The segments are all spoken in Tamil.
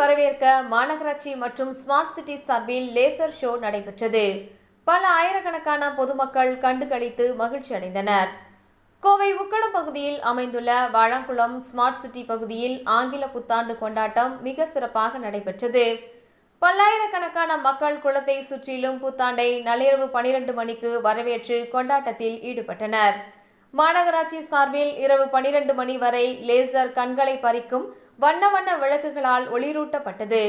வரவேற்க மாநகராட்சி மற்றும் ஸ்மார்ட் சிட்டி சார்பில் லேசர் ஷோ நடைபெற்றது. பல ஆயிரக்கணக்கான பொதுமக்கள் கண்டுகளித்து மகிழ்ச்சி அடைந்தனர். கோவை உக்கடம் பகுதியில் அமைந்துள்ள வாழங்குளம் ஸ்மார்ட் சிட்டி பகுதியில் ஆங்கில புத்தாண்டு கொண்டாட்டம் மிக சிறப்பாக நடைபெற்றது. பல்லாயிரக்கணக்கான மக்கள் குளத்தை சுற்றிலும் புத்தாண்டை நள்ளிரவு பனிரெண்டு மணிக்கு வரவேற்று கொண்டாட்டத்தில் ஈடுபட்டனர். மாநகராட்சி சார்பில் இரவு பனிரெண்டு மணி வரை லேசர் கண்களை பறிக்கும் வண்ண வண்ண விளக்குகளால் ஒளிரூட்டப்பட்டது.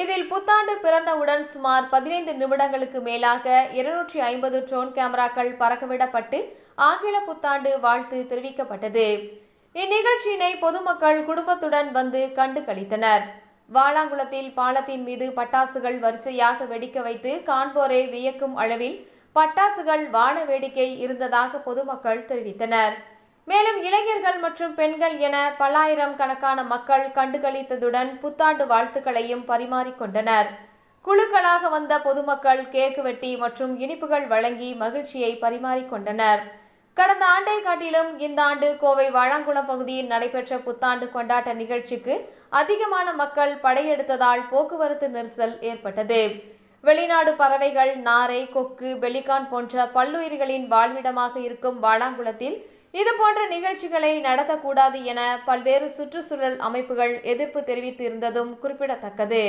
இதில் புத்தாண்டு பிறந்தவுடன் சுமார் பதினைந்து நிமிடங்களுக்கு மேலாக இருநூற்றி ஐம்பது ட்ரோன் கேமராக்கள் பறக்கவிடப்பட்டு ஆங்கில புத்தாண்டு வாழ்த்து தெரிவிக்கப்பட்டது. இந்நிகழ்ச்சியினை பொதுமக்கள் குடும்பத்துடன் வந்து கண்டு களித்தனர். வாளாங்குளத்தில் பாலத்தின் மீது பட்டாசுகள் வரிசையாக வெடிக்க வைத்து காண்போரை வியக்கும் அளவில் பட்டாசுகள் வான வேடிக்கை இருந்ததாக பொதுமக்கள் தெரிவித்தனர். மேலும் இளைஞர்கள் மற்றும் பெண்கள் என பல்லாயிரம் கணக்கான மக்கள் கண்டுகளித்ததுடன் புத்தாண்டு வாழ்த்துக்களையும் பரிமாறிக்கொண்டனர். குழுக்களாக வந்த பொதுமக்கள் கேக்கு வெட்டி மற்றும் இனிப்புகள் வழங்கி மகிழ்ச்சியை பரிமாறிக்கொண்டனர். கடந்த ஆண்டை காட்டிலும் இந்த ஆண்டு கோவை வாழாங்குளம் பகுதியில் நடைபெற்ற புத்தாண்டு கொண்டாட்ட நிகழ்ச்சிக்கு அதிகமான மக்கள் படையெடுத்ததால் போக்குவரத்து நெரிசல் ஏற்பட்டது. வெளிநாடு பறவைகள் நாரை கொக்கு பெலிகான் போன்ற பல்லுயிர்களின் வாழ்விடமாக இருக்கும் வாழாங்குளத்தில் இதுபோன்ற நிகழ்ச்சிகளை நடத்தக்கூடாது என பல்வேறு சுற்றுச்சூழல் அமைப்புகள் எதிர்ப்பு தெரிவித்து இருந்ததும் குறிப்பிடத்தக்கது.